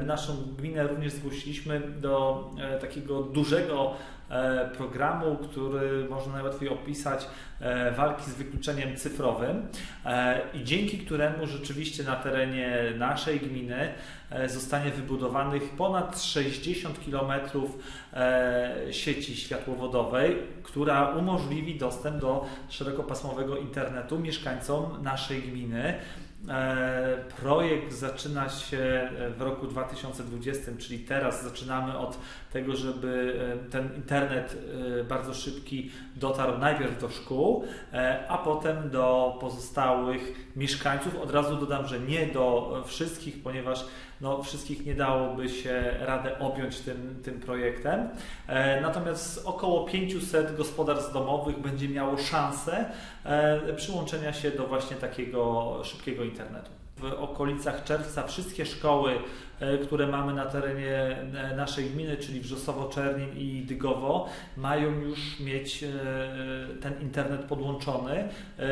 My naszą gminę również zgłosiliśmy do e, takiego dużego e, programu, który można najłatwiej opisać e, walki z wykluczeniem cyfrowym e, i dzięki któremu rzeczywiście na terenie naszej gminy e, zostanie wybudowanych ponad 60 km e, sieci światłowodowej, która umożliwi dostęp do szerokopasmowego internetu mieszkańcom naszej gminy. E, Projekt zaczyna się w roku 2020, czyli teraz zaczynamy od tego, żeby e, ten internet e, bardzo szybki dotarł najpierw do szkół, e, a potem do pozostałych mieszkańców. Od razu dodam, że nie do wszystkich, ponieważ no, wszystkich nie dałoby się radę objąć tym, tym projektem. E, Natomiast około 500 gospodarstw domowych będzie miało szansę e, przyłączenia się do właśnie takiego szybkiego internetu. W okolicach czerwca wszystkie szkoły, które mamy na terenie e, naszej gminy, czyli Wrzosowo, Czernin i Dygowo, mają już mieć e, ten internet podłączony. E,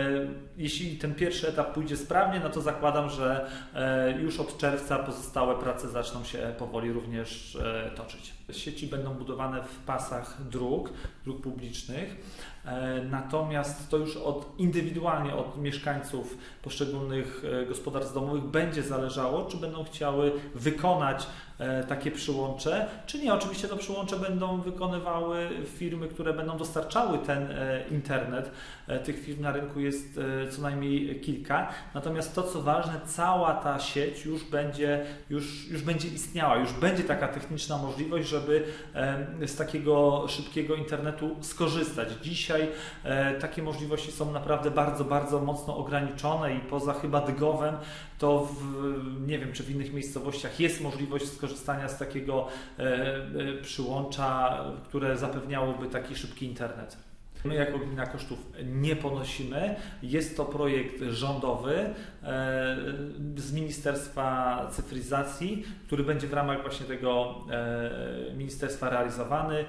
Jeśli ten pierwszy etap pójdzie sprawnie, no to zakładam, że e, już od czerwca pozostałe prace zaczną się powoli również e, toczyć. Sieci będą budowane w pasach dróg, dróg publicznych. E, Natomiast to już od, indywidualnie od mieszkańców poszczególnych e, gospodarstw domowych będzie zależało, czy będą chciały wykonać e, takie przyłącze, czy nie. Oczywiście to przyłącze będą wykonywały firmy, które będą dostarczały ten e, internet. E, Tych firm na rynku jest co najmniej kilka. Natomiast to, co ważne, cała ta sieć już będzie, już, już będzie istniała, już będzie taka techniczna możliwość, żeby z takiego szybkiego internetu skorzystać. Dzisiaj takie możliwości są naprawdę bardzo, bardzo mocno ograniczone i poza chyba Dygowem, to w, nie wiem, czy w innych miejscowościach jest możliwość skorzystania z takiego e, e, przyłącza, które zapewniałoby taki szybki internet. My jako gmina kosztów nie ponosimy. Jest to projekt rządowy e, z Ministerstwa Cyfryzacji, który będzie w ramach właśnie tego ministerstwa realizowany.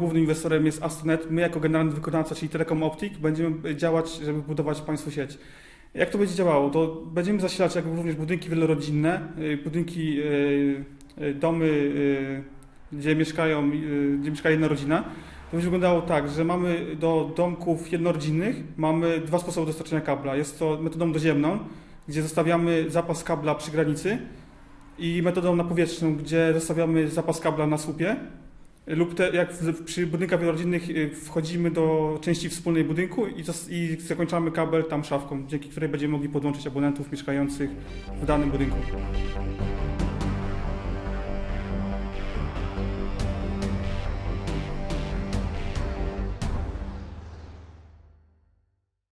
Głównym inwestorem jest Astronet. My jako generalny wykonawca, czyli Telekom Optik, będziemy działać, żeby budować państwu sieć. Jak to będzie działało? To będziemy zasilać również budynki wielorodzinne, y, budynki, y, y, domy, gdzie mieszkają, gdzie mieszka jedna rodzina. To będzie wyglądało tak, że mamy do domków jednorodzinnych mamy dwa sposoby dostarczenia kabla. Jest to metodą doziemną, gdzie zostawiamy zapas kabla przy granicy i metodą napowietrzną, gdzie zostawiamy zapas kabla na słupie lub te, jak w, przy budynkach wielorodzinnych y, wchodzimy do części wspólnej budynku i, zas- i zakończamy kabel tam szafką, dzięki której będziemy mogli podłączyć abonentów mieszkających w danym budynku.